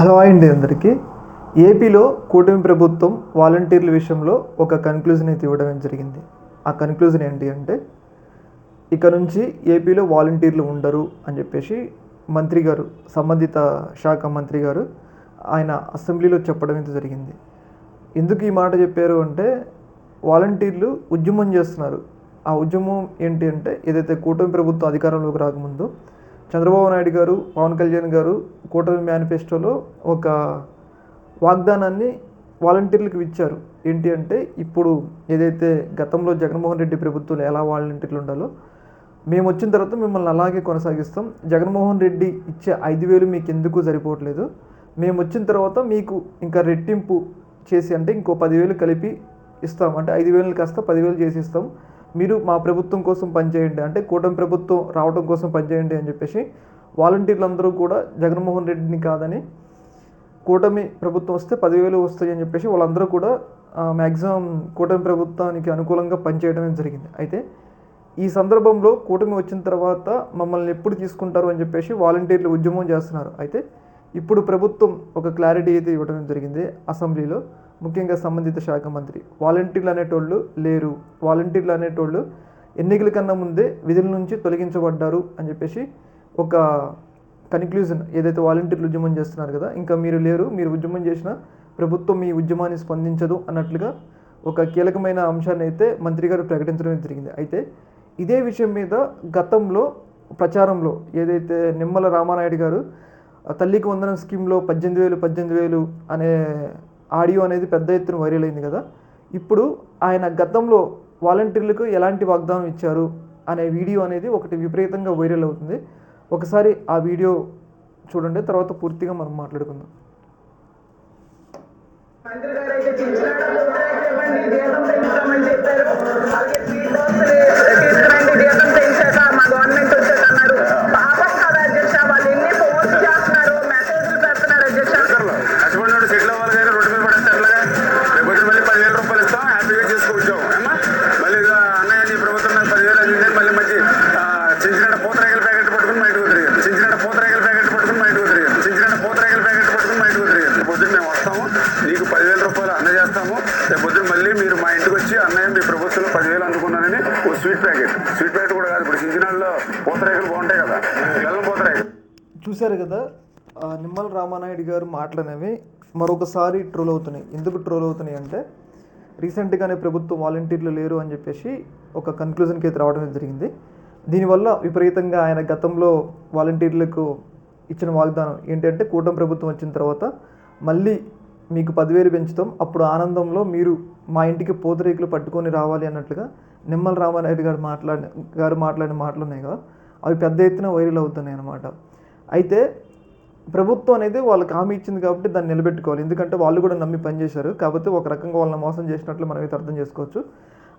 Hello అండి అందరికీ. ఏపీలో కూటమి ప్రభుత్వం వాలంటీర్ల విషయంలో ఒక కన్క్లూజన్ అయితే ఇవ్వడం జరిగింది. ఆ కన్క్లూజన్ ఏంటి అంటే ఇక నుంచి ఏపీలో వాలంటీర్లు ఉండరు అని చెప్పేసి మంత్రి గారు సంబంధిత శాఖ మంత్రి గారు ఆయన అసెంబ్లీలో చెప్పడం అయితే జరిగింది. ఎందుకు ఈ మాట చెప్పారు అంటే వాలంటీర్లు ఉద్యమం చేస్తున్నారు. ఆ ఉద్యమం ఏంటి అంటే ఏదైతే కూటమి ప్రభుత్వం అధికారంలోకి రాకముందు చంద్రబాబు నాయుడు గారు పవన్ కళ్యాణ్ గారు కూటమి మేనిఫెస్టోలో ఒక వాగ్దానాన్ని వాలంటీర్లకు ఇచ్చారు ఏంటి అంటే ఇప్పుడు ఏదైతే గతంలో జగన్మోహన్ రెడ్డి ప్రభుత్వం ఎలా వాలంటీర్లు ఉండాలో మేము వచ్చిన తర్వాత మిమ్మల్ని అలాగే కొనసాగిస్తాం. జగన్మోహన్ రెడ్డి ఇచ్చే ఐదు వేలు మీకు ఎందుకు సరిపోవట్లేదు? మేము వచ్చిన తర్వాత మీకు ఇంకా రెట్టింపు చేసి అంటే ఇంకో పదివేలు కలిపి ఇస్తాం. అంటే ఐదు వేలు కాస్త పదివేలు చేసి ఇస్తాం. మీరు మా ప్రభుత్వం కోసం పనిచేయండి అంటే కూటమి ప్రభుత్వం రావడం కోసం పనిచేయండి అని చెప్పేసి వాలంటీర్లు అందరూ కూడా జగన్మోహన్ రెడ్డిని కాదని కూటమి ప్రభుత్వం వస్తే పదివేలు వస్తాయి అని చెప్పేసి వాళ్ళందరూ కూడా మ్యాక్సిమం కూటమి ప్రభుత్వానికి అనుకూలంగా పనిచేయడమే జరిగింది. అయితే ఈ సందర్భంలో కూటమి వచ్చిన తర్వాత మమ్మల్ని ఎప్పుడు తీసుకుంటారు అని చెప్పేసి వాలంటీర్లు ఉద్యమం చేస్తున్నారు. అయితే ఇప్పుడు ప్రభుత్వం ఒక క్లారిటీ అయితే ఇవ్వడం జరిగింది అసెంబ్లీలో. ముఖ్యంగా సంబంధిత శాఖ మంత్రి. వాలంటీర్లు అనేటోళ్ళు లేరు. వాలంటీర్లు అనేటోళ్ళు ఎన్నికల కన్నా ముందే విధుల నుంచి తొలగించబడ్డారు అని చెప్పేసి ఒక కన్క్లూజన్ ఏదైతే వాలంటీర్లు ఉద్యమం చేస్తున్నారు కదా ఇంకా మీరు లేరు మీరు ఉద్యమం చేసిన ప్రభుత్వం మీ ఉద్యమాన్ని స్పందించదు అన్నట్లుగా ఒక కీలకమైన అంశాన్ని అయితే మంత్రి గారు ప్రకటించడం జరిగింది. అయితే ఇదే విషయం మీద గతంలో ప్రచారంలో ఏదైతే నిమ్మల రామానాయుడు గారు ఆ తల్లికి వందనం స్కీమ్లో పద్దెనిమిది వేలు పద్దెనిమిది వేలు అనే ఆడియో అనేది పెద్ద ఎత్తున వైరల్ అయింది కదా. ఇప్పుడు ఆయన గతంలో వాలంటీర్లకు ఎలాంటి వాగ్దానం ఇచ్చారు అనే వీడియో అనేది ఒకటి విపరీతంగా వైరల్ అవుతుంది. ఒకసారి ఆ వీడియో చూడండి తర్వాత పూర్తిగా మనం మాట్లాడుకుందాం. చెప్పారు పదివేలు అందుకున్నానని ఓ స్వీట్ ప్యాకెట్. స్వీట్ ప్యాకెట్ కూడా కాదు ఇప్పుడు చించినాడులో పూతరేకులు బాగుంటాయి కదా. బెల్లం పూతరేకులు. చూశారు కదా నిమ్మల రామానాయుడు గారు మాటలనేవి మరొకసారి ట్రోల్ అవుతున్నాయి. ఎందుకు ట్రోల్ అవుతున్నాయి అంటే రీసెంట్గానే ప్రభుత్వం వాలంటీర్లు లేరు అని చెప్పేసి ఒక కన్క్లూజన్కి అయితే రావడం జరిగింది. దీనివల్ల విపరీతంగా ఆయన గతంలో వాలంటీర్లకు ఇచ్చిన వాగ్దానం ఏంటంటే కూటమి ప్రభుత్వం వచ్చిన తర్వాత మళ్ళీ మీకు పదివేలు పెంచుతాం అప్పుడు ఆనందంలో మీరు మా ఇంటికి పూతరేకులు పట్టుకొని రావాలి అన్నట్లుగా నిమ్మల రామానాయుడు గారు మాట్లాడిన గారు మాట్లాడిన మాటలు ఉన్నాయి కదా అవి పెద్ద ఎత్తున వైరల్ అవుతున్నాయి అన్నమాట. అయితే ప్రభుత్వం అనేది వాళ్ళకి హామీ ఇచ్చింది కాబట్టి దాన్ని నిలబెట్టుకోవాలి. ఎందుకంటే వాళ్ళు కూడా నమ్మి పనిచేశారు కాబట్టి ఒక రకంగా వాళ్ళని మోసం చేసినట్లు మనం అయితే అర్థం చేసుకోవచ్చు.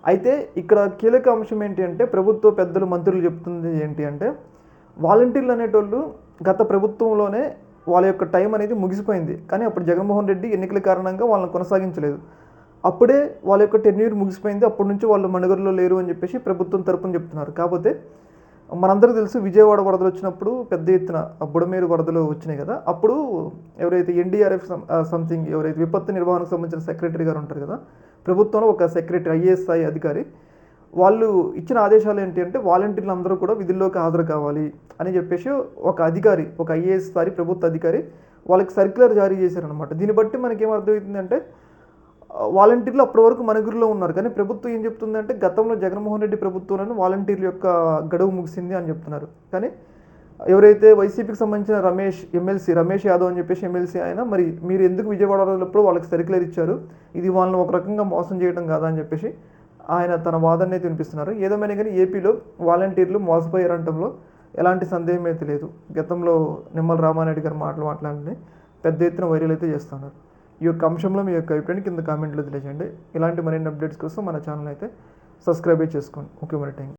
అయితే ఇక్కడ కీలక అంశం ఏంటి అంటే ప్రభుత్వ పెద్దలు మంత్రులు చెప్తుంది ఏంటి అంటే వాలంటీర్లు అనేటోళ్ళు గత ప్రభుత్వంలోనే వాళ్ళ యొక్క టైం అనేది ముగిసిపోయింది. కానీ అప్పుడు జగన్మోహన్ రెడ్డి ఎన్నికల కారణంగా వాళ్ళని కొనసాగించలేదు. అప్పుడే వాళ్ళ యొక్క టెన్యూర్ ముగిసిపోయింది. అప్పటి నుంచి వాళ్ళు మనుగడలో లేరు అని చెప్పేసి ప్రభుత్వం తరపున చెప్తున్నారు. కాకపోతే మనందరికీ తెలుసు విజయవాడ వరదలు వచ్చినప్పుడు పెద్ద ఎత్తున బుడమేరు వరదలు వచ్చినాయి కదా. అప్పుడు ఎవరైతే ఎన్డీఆర్ఎఫ్ సంథింగ్ ఎవరైతే విపత్తు నిర్వహణకు సంబంధించిన సెక్రటరీ గారు ఉంటారు కదా ప్రభుత్వంలో ఒక సెక్రటరీ ఐఏఎస్ అధికారి వాళ్ళు ఇచ్చిన ఆదేశాలు ఏంటి అంటే వాలంటీర్లు అందరూ కూడా విధుల్లోకి హాజరు కావాలి అని చెప్పేసి ఒక అధికారి ఒక ఐఏఎస్ సారి ప్రభుత్వ అధికారి వాళ్ళకి సర్క్యులర్ జారీ చేశారనమాట దీన్ని బట్టి మనకి ఏం వాలంటీర్లు అప్పటి వరకు మనగురిలో ఉన్నారు. కానీ ప్రభుత్వం ఏం చెప్తుందంటే గతంలో జగన్మోహన్ రెడ్డి ప్రభుత్వంలోనే వాలంటీర్ల యొక్క గడువు ముగిసింది అని చెప్తున్నారు. కానీ ఎవరైతే వైసీపీకి సంబంధించిన రమేష్ ఎమ్మెల్సీ రమేష్ యాదవ్ అని చెప్పేసి ఎమ్మెల్సీ ఆయన మరి మీరు ఎందుకు విజయవాడ వెళ్ళినప్పుడు వాళ్ళకి సర్క్యులర్ ఇచ్చారు? ఇది వాళ్ళని ఒక రకంగా మోసం చేయడం కాదా అని చెప్పేసి ఆయన తన వాదనైతే అయితే వినిపిస్తున్నారు ఏదేమైనా కానీ ఏపీలో వాలంటీర్లు మోసపోయారంటంలో ఎలాంటి సందేహం అయితే లేదు. గతంలో నిమ్మల రామారెడ్డి గారు మాటలు మాట్లాడితే పెద్ద ఎత్తున వైరల్ అయితే చేస్తున్నారు. ఈ యొక్క అంశంలో మీ యొక్క అభిప్రాయాన్ని కింద కామెంట్లో తెలియజేయండి. ఇలాంటి మరిన్ని అప్డేట్స్ కోసం మన ఛానల్ అయితే సబ్స్క్రైబ్ చేసుకోండి ఓకే మరి థ్యాంక్